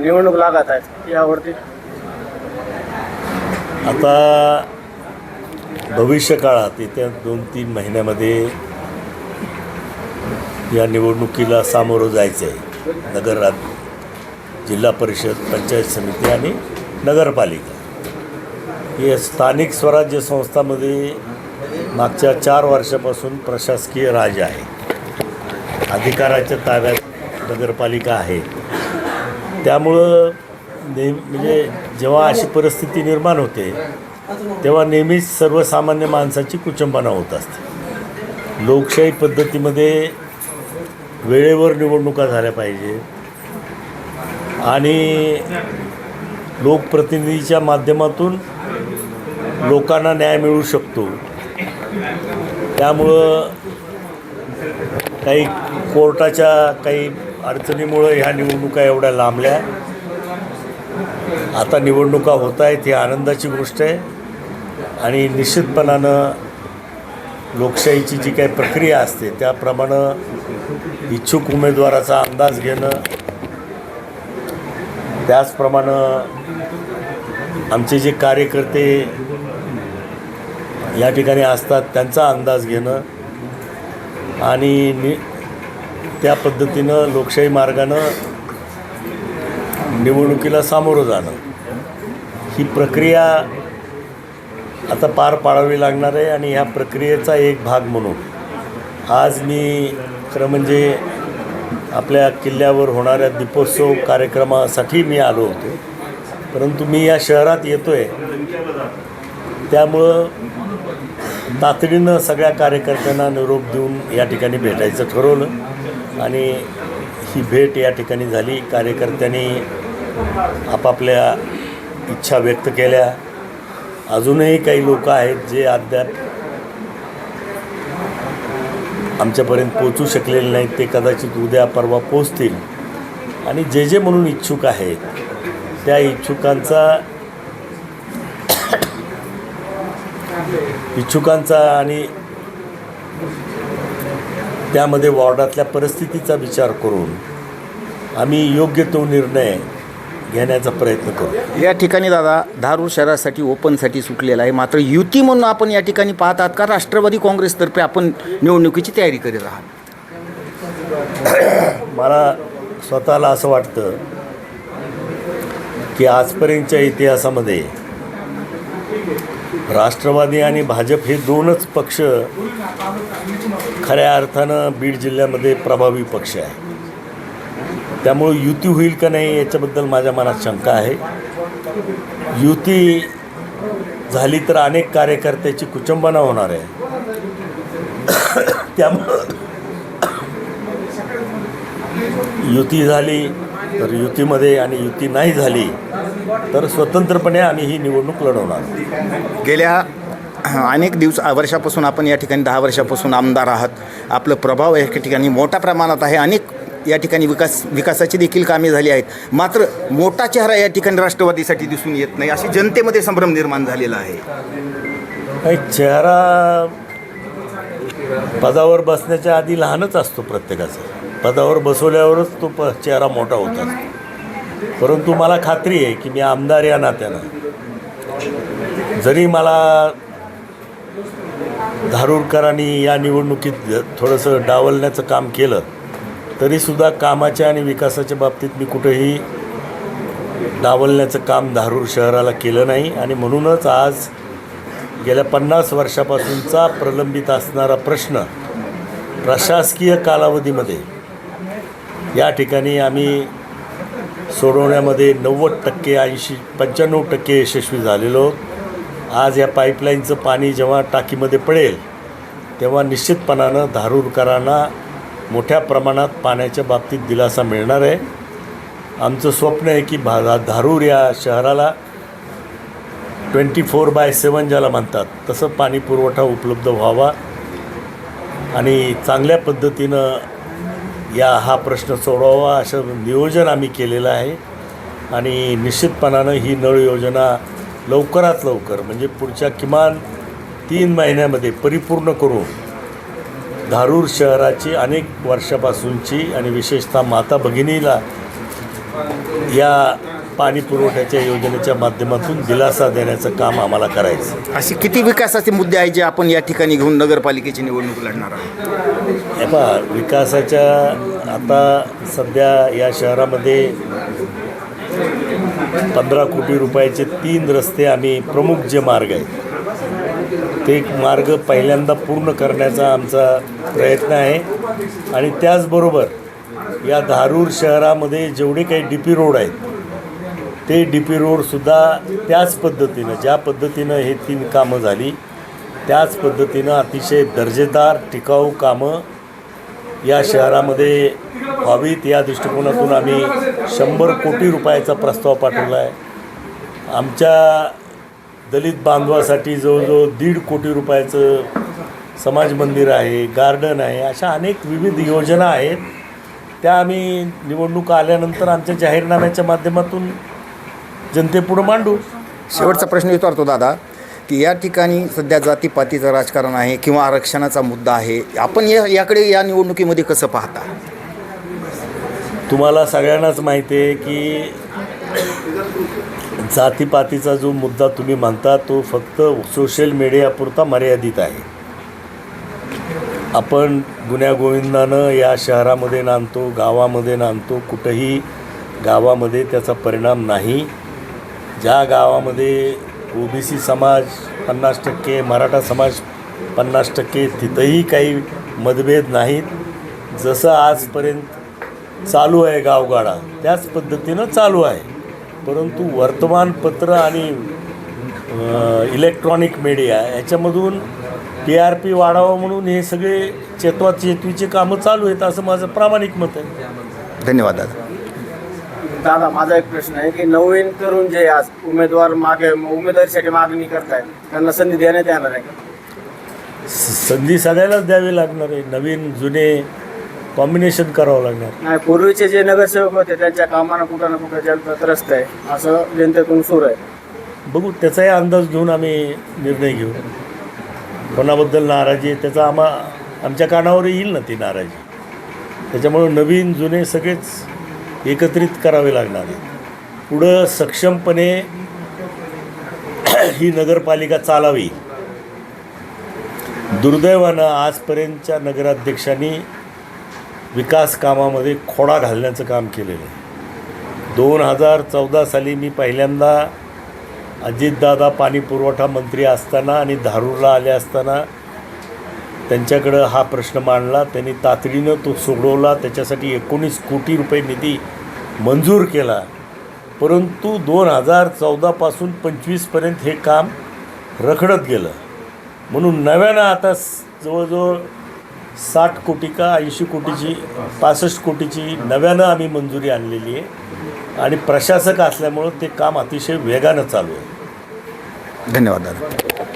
निवडणूक लागत आहेत यावरती. आता भविष्य काळात येत्या दोन तीन महिन्यामध्ये या निवडणुकीला सामोरं जायचं आहे नगर जिल्हा परिषद पंचायत समिती आणि नगरपालिका. हे स्थानिक स्वराज्य संस्थामध्ये मागच्या चार वर्षापासून प्रशासकीय राज आहे. अधिकाराच्या ताब्यात नगरपालिका आहे. त्यामुळं नेहमी म्हणजे जेव्हा अशी परिस्थिती निर्माण होते तेव्हा नेहमीच सर्वसामान्य माणसाची कुचंबना होत असते. लोकशाही पद्धतीमध्ये वेळेवर निवडणुका झाल्या पाहिजे आणि लोकप्रतिनिधीच्या माध्यमातून लोकांना न्याय मिळू शकतो. त्यामुळं काही कोर्टाच्या काही अडचणीमुळं ह्या निवडणुका एवढ्या लांबल्या. आता निवडणुका होत आहेत ही आनंदाची गोष्ट आहे. आणि निश्चितपणानं लोकशाहीची जी काही प्रक्रिया असते त्याप्रमाणे इच्छुक उमेदवाराचा अंदाज घेणं त्याचप्रमाणे आमचे जे कार्यकर्ते या ठिकाणी असतात त्यांचा अंदाज घेणं आणि नि त्या पद्धतीनं लोकशाही मार्गानं निवडणुकीला सामोरं जाणं. ही प्रक्रिया आता पार पाडावी लागणार आहे आणि ह्या प्रक्रियेचा एक भाग म्हणून आज मी खरं म्हणजे आपल्या किल्ल्यावर होणाऱ्या दीपोत्सव कार्यक्रमासाठी मी आलो होतो. परंतु मी या शहरात येतो आहे त्यामुळं तातडीनं सगळ्या कार्यकर्त्यांना निरोप देऊन या ठिकाणी भेटायचं ठरवलं. आणि ही भेट या ठिकाणी झाली. कार्यकर्त्यांनी आपापल्या इच्छा व्यक्त केल्या. अजूनही काही लोक आहेत जे अद्याप आमच्यापर्यंत पोचू शकलेले नाहीत. ते कदाचित उद्या परवा पोचतील आणि जे जे म्हणून इच्छुक आहेत त्या इच्छुकांचा इच्छुकांचा आणि त्यामध्ये वॉर्डातल्या परिस्थितीचा विचार करून आम्ही योग्य तो निर्णय घेण्याचा प्रयत्न करू. या ठिकाणी दादा धारूर शहरासाठी ओपनसाठी सुटलेला आहे. मात्र युती म्हणून आपण या ठिकाणी पाहत आहात का राष्ट्रवादी काँग्रेसतर्फे आपण निवडणुकीची तयारी करीत आहात? मला स्वतःला असं वाटतं की आजपर्यंतच्या इतिहासामध्ये राष्ट्रवादी आणि भाजप हे दोनच पक्ष खऱ्या अर्थानं बीड जिल्ह्यामध्ये प्रभावी पक्ष आहे. त्यामुळं युती होईल का नाही याच्याबद्दल माझ्या मनात शंका आहे. युती झाली तर अनेक कार्यकर्त्याची कुचंबना होणार आहे. त्यामुळं युती झाली तर युतीमध्ये आणि युती नाही झाली तर स्वतंत्रपणे आम्ही ही निवडणूक लढवणार. गेल्या अनेक दिवस वर्षापासून आपण या ठिकाणी दहा वर्षापासून आमदार आहात. आपलं प्रभाव या ठिकाणी मोठ्या प्रमाणात आहे. अनेक या ठिकाणी विकास विकासाची देखील कामे झाली आहेत. मात्र मोठा चेहरा या ठिकाणी राष्ट्रवादीसाठी दिसून येत नाही. अशी जनतेमध्ये संभ्रम निर्माण झालेला आहे. चेहरा पदावर बसण्याच्या आधी लहानच असतो प्रत्येकाचा. पदावर बसवल्यावरच तो प चेहरा मोठा होत असतो. परंतु मला खात्री आहे की मी आमदार या नात्यानं. जरी मला धारूरकरांनी या निवडणुकीत थोडंसं डावलण्याचं काम केलं तरीसुद्धा कामाच्या आणि विकासाच्या बाबतीत मी कुठंही डावलण्याचं काम धारूर शहराला केलं नाही. आणि म्हणूनच आज गेल्या पन्नास वर्षापासूनचा प्रलंबित असणारा प्रश्न प्रशासकीय कालावधीमध्ये या ठिकाणी आम्ही सोडवण्यामध्ये नव्वद टक्के ऐंशी पंच्याण्णव टक्के यशस्वी झालेलो. आज या पाईपलाईनचं पाणी जेव्हा टाकीमध्ये पडेल तेव्हा निश्चितपणानं धारूरकरांना मोठ्या प्रमाणात पाण्याच्या बाबतीत दिलासा मिळणार आहे. आमचं स्वप्न आहे की भा धारूर या शहराला ट्वेंटी फोर बाय सेवन ज्याला म्हणतात तसं पाणी पुरवठा उपलब्ध व्हावा आणि चांगल्या पद्धतीनं या हा प्रश्न सोडवावा असं नियोजन आम्ही केलेलं आहे. आणि निश्चितपणानं ही नळ योजना लवकरात लवकर म्हणजे पुढच्या किमान तीन महिन्यामध्ये परिपूर्ण करून धारूर शहराची अनेक वर्षापासूनची आणि विशेषतः माता भगिनीला या पाणी पुरवठ्याच्या योजनेच्या माध्यमातून दिलासा देण्याचं काम आम्हाला करायचं असे किती विकासाचे मुद्दे आहेत जे आपण या ठिकाणी घेऊन नगरपालिकेची निवडणूक लढणार आहोत? हे पहा विकासाच्या आता सध्या या शहरामध्ये पंधरा कोटी रुपयाचे तीन रस्ते आम्ही प्रमुख जे मार्ग आहेत ते मार्ग पहिल्यांदा पूर्ण करण्याचा आमचा प्रयत्न आहे. आणि त्याचबरोबर या धारूर शहरामध्ये जेवढे काही डी पी रोड आहेत ते डी पी रोडसुद्धा त्याच पद्धतीनं ज्या पद्धतीनं हे तीन कामं झाली त्याच पद्धतीनं अतिशय दर्जेदार टिकाऊ कामं या शहरामध्ये व्हावीत या दृष्टिकोनातून आम्ही शंभर कोटी रुपयाचा प्रस्ताव पाठवला आहे आमच्या दलित बांधवासाठी जवळजवळ दीड कोटी रुपयाचं समाज मंदिर आहे गार्डन आहे अशा अनेक विविध योजना आहेत. त्या आम्ही निवडणूक आल्यानंतर आमच्या जाहीरनाम्याच्या माध्यमातून जनतेपुढं मांडू. शेवटचा प्रश्न विचारतो दादा. या ठिकाणी सध्या जातीपातीचं राजकारण आहे किंवा आरक्षणाचा मुद्दा आहे आपण या याकडे या निवडणुकीमध्ये कसं पाहता? तुम्हाला सगळ्यांनाच माहिती आहे की जातीपातीचा जो मुद्दा तुम्ही म्हणता तो फक्त सोशल मीडियापुरता मर्यादित आहे. आपण गुण्यागोविंदानं या शहरामध्ये नांदतो गावामध्ये नांदतो कुठंही गावामध्ये त्याचा परिणाम नाही. ज्या गावामध्ये ओबीसी समाज पन्नास टक्के मराठा समाज पन्नास टक्के तिथंही काही मतभेद नाहीत. जसं आजपर्यंत चालू आहे गावगाडा त्याच पद्धतीनं चालू आहे. परंतु वर्तमानपत्र आणि इलेक्ट्रॉनिक मीडिया याच्यामधून टी आर पी वाढावं म्हणून हे सगळे चेतवा चेतवीचे कामं चालू आहेत असं माझं प्रामाणिक मत आहे. धन्यवाद दादा माझा एक प्रश्न आहे की नवीन तरुण जे आज उमेदवार मागे उमेदवारीसाठी मागणी करतायत त्यांना संधी देण्यात येणार आहे का? संधी सगळ्यालाच द्यावी लागणार आहे. नवीन जुने कॉम्बिनेशन करावं लागणार. नाही पूर्वीचे जे नगरसेवक होते त्यांच्या कामानं कुठं ना कुठं जनता त्रस्त आहे असं जनतेतून सूर आहे. बघू त्याचाही अंदाज घेऊन आम्ही निर्णय घेऊ. कोणाबद्दल नाराजी आहे त्याचा आम्हा आमच्या कानावर येईल ना ती नाराजी. त्याच्यामुळं नवीन जुने सगळेच एकत्रित करावे लागणार. आहेत पुढं सक्षमपणे ही नगरपालिका चालावी. दुर्दैवानं आजपर्यंतच्या नगराध्यक्षांनी विकास कामामध्ये खोडा घालण्याचं काम केलेलं आहे. दोन हजार चौदा साली मी पहिल्यांदा अजितदादा पाणी पुरवठा मंत्री असताना आणि धारूरला आले असताना त्यांच्याकडं हा प्रश्न मांडला त्यांनी तातडीनं तो सोडवला त्याच्यासाठी एकोणीस कोटी रुपये निधी मंजूर केला. परंतु दोन हजार चौदापासून पंचवीसपर्यंत हे काम रखडत गेलं. म्हणून नव्यानं आता जवळजवळ साठ कोटी का ऐंशी कोटीची पासष्ट कोटीची नव्यानं आम्ही मंजुरी आणलेली आहे. आणि प्रशासक असल्यामुळं ते काम अतिशय वेगानं चालू आहे. धन्यवाद दादा.